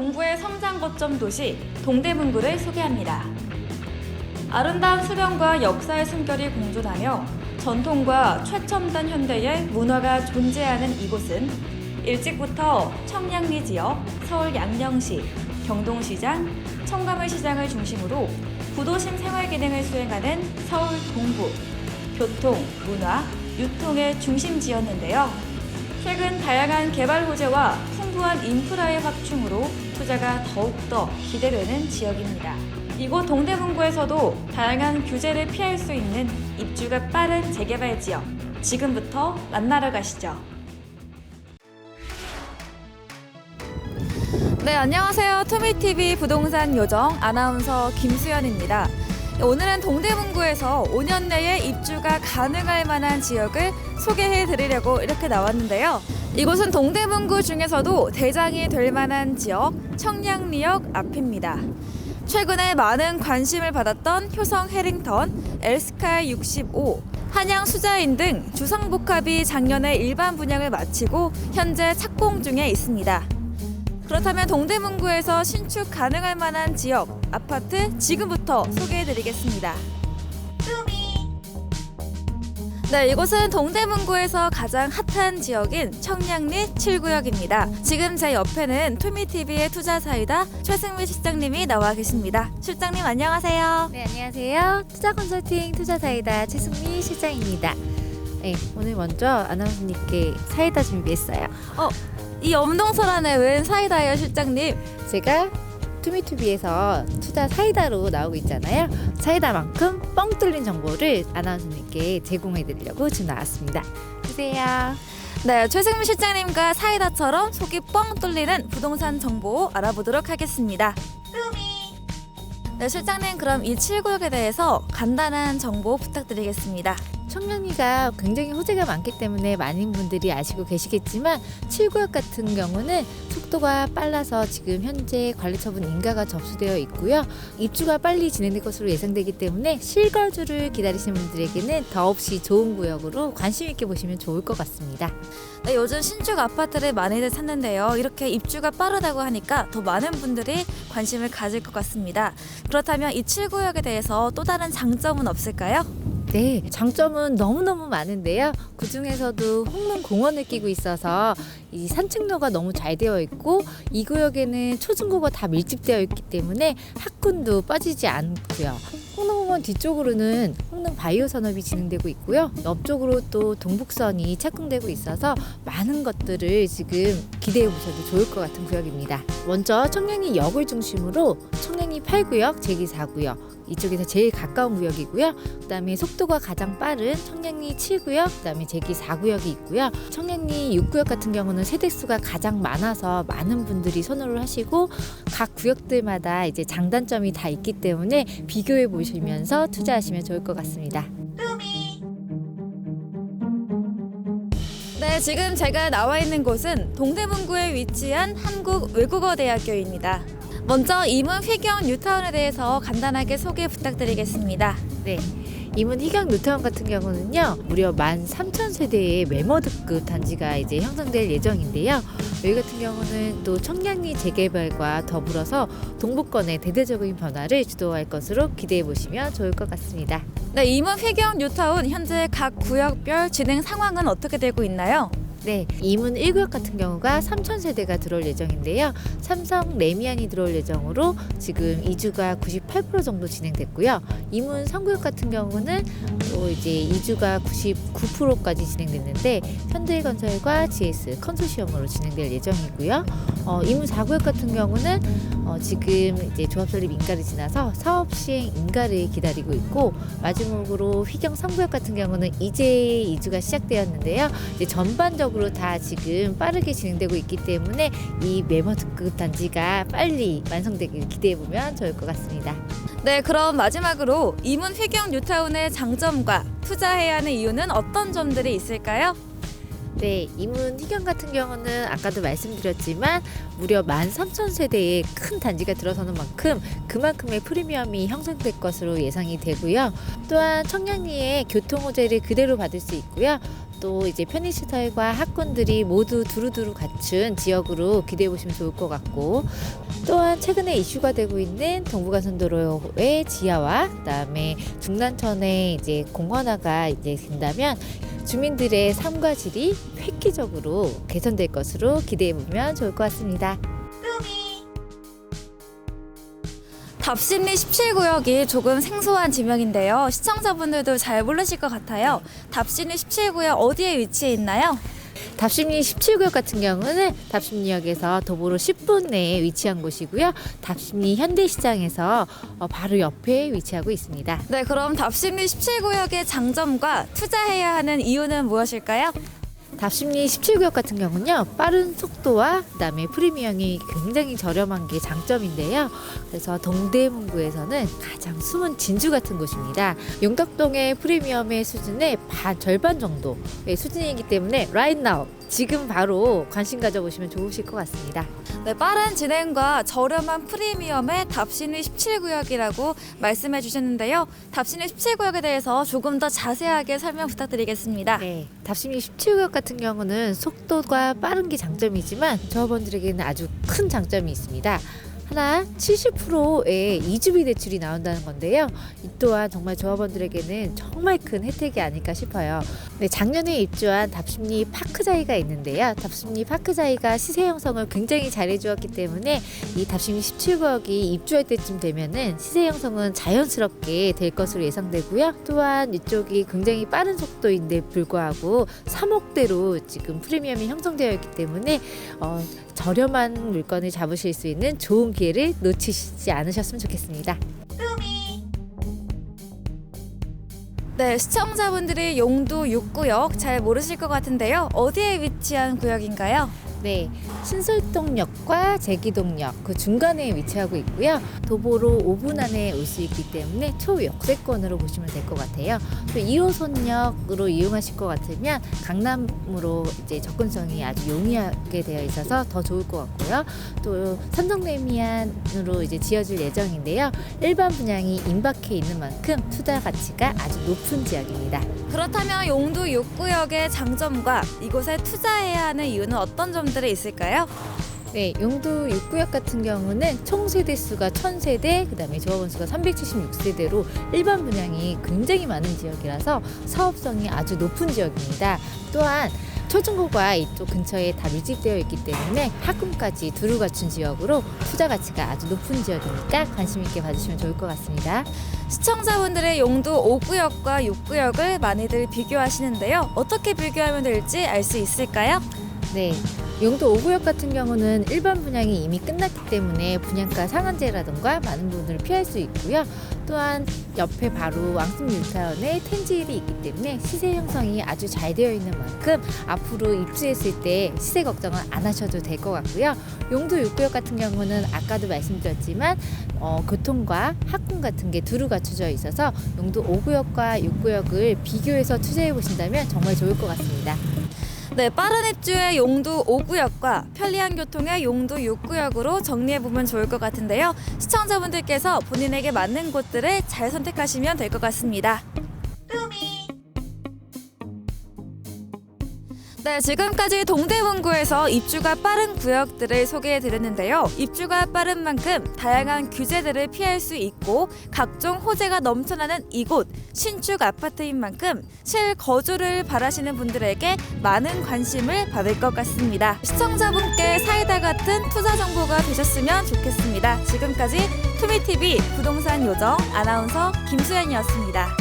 동부의 성장 거점 도시 동대문구를 소개합니다. 아름다운 수변과 역사의 숨결이 공존하며 전통과 최첨단 현대의 문화가 존재하는 이곳은 일찍부터 청량리 지역, 서울 양령시, 경동시장, 청가물 시장을 중심으로 구도심 생활 기능을 수행하는 서울 동부, 교통, 문화, 유통의 중심지였는데요. 최근 다양한 개발 호재와 풍부한 인프라의 확충으로 투자가 더욱더 기대되는 지역입니다. 이곳 동대문구에서도 다양한 규제를 피할 수 있는 입주가 빠른 재개발 지역. 지금부터 만나러 가시죠. 네, 안녕하세요. 투미TV 부동산 요정 아나운서 김수연입니다. 오늘은 동대문구에서 5년 내에 입주가 가능할 만한 지역을 소개해 드리려고 이렇게 나왔는데요. 이곳은 동대문구 중에서도 대장이 될 만한 지역 청량리역 앞입니다. 최근에 많은 관심을 받았던 효성 해링턴, 엘스카이 65, 한양 수자인 등 주상복합이 작년에 일반 분양을 마치고 현재 착공 중에 있습니다. 그렇다면 동대문구에서 신축 가능할 만한 지역, 아파트 지금부터 소개해드리겠습니다. 네, 이곳은 동대문구에서 가장 핫한 지역인 청량리 7구역입니다. 지금 제 옆에는 투미TV의 투자사이다 최승미 실장님이 나와 계십니다. 실장님 안녕하세요. 네, 안녕하세요. 투자 컨설팅 투자사이다 최승미 실장입니다. 네, 오늘 먼저 아나운서님께 사이다 준비했어요. 이 엄동설 안에 웬 사이다예요, 실장님? 제가 투미투비에서 투자 사이다로 나오고 있잖아요. 사이다만큼 뻥 뚫린 정보를 아나운서님께 제공해 드리려고 지금 나왔습니다. 주세요. 네, 최승미 실장님과 사이다처럼 속이 뻥 뚫리는 부동산 정보 알아보도록 하겠습니다. 네, 실장님 그럼 이 7구역에 대해서 간단한 정보 부탁드리겠습니다. 청량리가 굉장히 호재가 많기 때문에 많은 분들이 아시고 계시겠지만 7구역 같은 경우는 속도가 빨라서 지금 현재 관리처분 인가가 접수되어 있고요. 입주가 빨리 진행될 것으로 예상되기 때문에 실거주를 기다리시는 분들에게는 더없이 좋은 구역으로 관심 있게 보시면 좋을 것 같습니다. 네, 요즘 신축 아파트를 많이들 찾는데요. 이렇게 입주가 빠르다고 하니까 더 많은 분들이 관심을 가질 것 같습니다. 그렇다면 이 7구역에 대해서 또 다른 장점은 없을까요? 네, 장점은 너무너무 많은데요. 그 중에서도 홍릉 공원을 끼고 있어서 이 산책로가 너무 잘 되어 있고 이 구역에는 초중고가 다 밀집되어 있기 때문에 학군도 빠지지 않고요. 홍릉공원 뒤쪽으로는 홍릉 바이오 산업이 진행되고 있고요. 옆쪽으로 또 동북선이 착공되고 있어서 많은 것들을 지금 기대해 보셔도 좋을 것 같은 구역입니다. 먼저 청량리 역을 중심으로 청량리 8구역, 제기 4구역 이쪽에서 제일 가까운 구역이고요. 그다음에 속도가 가장 빠른 청량리 7구역, 그다음에 제기 4구역이 있고요. 청량리 6구역 같은 경우는 세대수가 가장 많아서 많은 분들이 선호를 하시고 각 구역들마다 이제 장단점이 다 있기 때문에 비교해 보시면서 투자하시면 좋을 것 같습니다. 네, 지금 제가 나와 있는 곳은 동대문구에 위치한 한국외국어대학교입니다. 먼저 이문 휘경 뉴타운에 대해서 간단하게 소개 부탁드리겠습니다. 네. 이문 희경 뉴타운 같은 경우는요 무려 13,000세대의 메모드급 단지가 이제 형성될 예정인데요 여기 같은 경우는 또 청량리 재개발과 더불어서 동북권의 대대적인 변화를 주도할 것으로 기대해 보시면 좋을 것 같습니다. 네, 이문 휘경 뉴타운 현재 각 구역별 진행 상황은 어떻게 되고 있나요? 네, 이문 1구역 같은 경우가 3,000세대가 들어올 예정인데요. 삼성 레미안이 들어올 예정으로 지금 이주가 98% 정도 진행됐고요. 이문 3구역 같은 경우는 또 이제 이주가 99%까지 진행됐는데 현대건설과 GS 컨소시엄으로 진행될 예정이고요. 어, 이문 4구역 같은 경우는 어, 지금 이제 조합 설립 인가를 지나서 사업 시행 인가를 기다리고 있고 마지막으로 휘경 3구역 같은 경우는 이제 이주가 시작되었는데요. 이제 전반적으로 다 지금 빠르게 진행되고 있기 때문에 이 메머드급 단지가 빨리 완성되길 기대해 보면 좋을 것 같습니다. 네, 그럼 마지막으로 이문 휘경 뉴타운의 장점과 투자해야 하는 이유는 어떤 점들이 있을까요? 네, 이문 희경 같은 경우는 아까도 말씀드렸지만 무려 13,000세대의 큰 단지가 들어서는 만큼 그만큼의 프리미엄이 형성될 것으로 예상이 되고요. 또한 청량리의 교통 호재를 그대로 받을 수 있고요. 또 이제 편의시설과 학군들이 모두 두루두루 갖춘 지역으로 기대해 보시면 좋을 것 같고 또한 최근에 이슈가 되고 있는 동부간선도로의 지하와 그다음에 중난천의 이제 공원화가 이제 된다면 주민들의 삶과 질이 획기적으로 개선될 것으로 기대해 보면 좋을 것 같습니다. 답심리 17구역이 조금 생소한 지명인데요. 시청자분들도 잘 모르실 것 같아요. 답심리 17구역 어디에 위치해 있나요? 답심리 17구역 같은 경우는 답심리역에서 도보로 10분 내에 위치한 곳이고요. 답심리 현대시장에서 어, 바로 옆에 위치하고 있습니다. 네, 그럼 답심리 17구역의 장점과 투자해야 하는 이유는 무엇일까요? 답심리 17구역 같은 경우는요 빠른 속도와 그다음에 프리미엄이 굉장히 저렴한 게 장점인데요. 그래서 동대문구에서는 가장 숨은 진주 같은 곳입니다. 용덕동의 프리미엄의 수준의 반 절반 정도의 수준이기 때문에 right now 지금 바로 관심 가져보시면 좋으실 것 같습니다. 네, 빠른 진행과 저렴한 프리미엄의 답심리 17구역이라고 말씀해 주셨는데요. 답심리 17구역에 대해서 조금 더 자세하게 설명 부탁드리겠습니다. 네, 답심리 17구역 같은 경우는 속도가 빠른 게 장점이지만 조합원들에게는 아주 큰 장점이 있습니다. 하나 70%의 이주비 대출이 나온다는 건데요. 이 또한 정말 조합원들에게는 정말 큰 혜택이 아닐까 싶어요. 네, 작년에 입주한 답심리 파크자이가 있는데요. 답심리 파크자이가 시세 형성을 굉장히 잘해 주었기 때문에 이 답심리 17구역이 입주할 때쯤 되면은 시세 형성은 자연스럽게 될 것으로 예상되고요. 또한 이쪽이 굉장히 빠른 속도인데 불구하고 3억대로 지금 프리미엄이 형성되어 있기 때문에 어, 저렴한 물건을 잡으실 수 있는 좋은 기회를 놓치시지 않으셨으면 좋겠습니다. 네, 시청자분들이 용도 6구역 잘 모르실 것 같은데요. 어디에 위치한 구역인가요? 네, 신설동역과 제기동역 그 중간에 위치하고 있고요. 도보로 5분 안에 올 수 있기 때문에 초역세권으로 보시면 될 것 같아요. 또 2호선역으로 이용하실 것 같으면 강남으로 이제 접근성이 아주 용이하게 되어 있어서 더 좋을 것 같고요. 또 삼성레미안으로 이제 지어질 예정인데요. 일반 분양이 임박해 있는 만큼 투자 가치가 아주 높은 지역입니다. 그렇다면 용도 6구역의 장점과 이곳에 투자해야 하는 이유는 어떤 점 들이 있을까요? 네, 용도 6구역 같은 경우는 총 세대 수가 1000세대, 그다음에 조합원 수가 376세대로 일반 분양이 굉장히 많은 지역이라서 사업성이 아주 높은 지역입니다. 또한 초중고가 이쪽 근처에 다 밀집되어 있기 때문에 학군까지 두루 갖춘 지역으로 투자 가치가 아주 높은 지역이니까 관심 있게 봐주시면 좋을 것 같습니다. 시청자분들의 용도 5구역과 6구역을 많이들 비교하시는데요. 어떻게 비교하면 될지 알 수 있을까요? 네. 용도 5구역 같은 경우는 일반 분양이 이미 끝났기 때문에 분양가 상한제라든가 많은 부분을 피할 수 있고요. 또한 옆에 바로 왕승 뉴타운의 텐지일이 있기 때문에 시세 형성이 아주 잘 되어 있는 만큼 앞으로 입주했을 때 시세 걱정은 안 하셔도 될 것 같고요. 용도 6구역 같은 경우는 아까도 말씀드렸지만 어, 교통과 학군 같은 게 두루 갖춰져 있어서 용도 5구역과 6구역을 비교해서 투자해 보신다면 정말 좋을 것 같습니다. 네, 빠른 입주의 용도 5구역과 편리한 교통의 용도 6구역으로 정리해보면 좋을 것 같은데요. 시청자분들께서 본인에게 맞는 곳들을 잘 선택하시면 될 것 같습니다. 네, 지금까지 동대문구에서 입주가 빠른 구역들을 소개해 드렸는데요. 입주가 빠른 만큼 다양한 규제들을 피할 수 있고 각종 호재가 넘쳐나는 이곳 신축 아파트인 만큼 실거주를 바라시는 분들에게 많은 관심을 받을 것 같습니다. 시청자분께 사이다 같은 투자 정보가 되셨으면 좋겠습니다. 지금까지 투미TV 부동산 요정 아나운서 김수연이었습니다.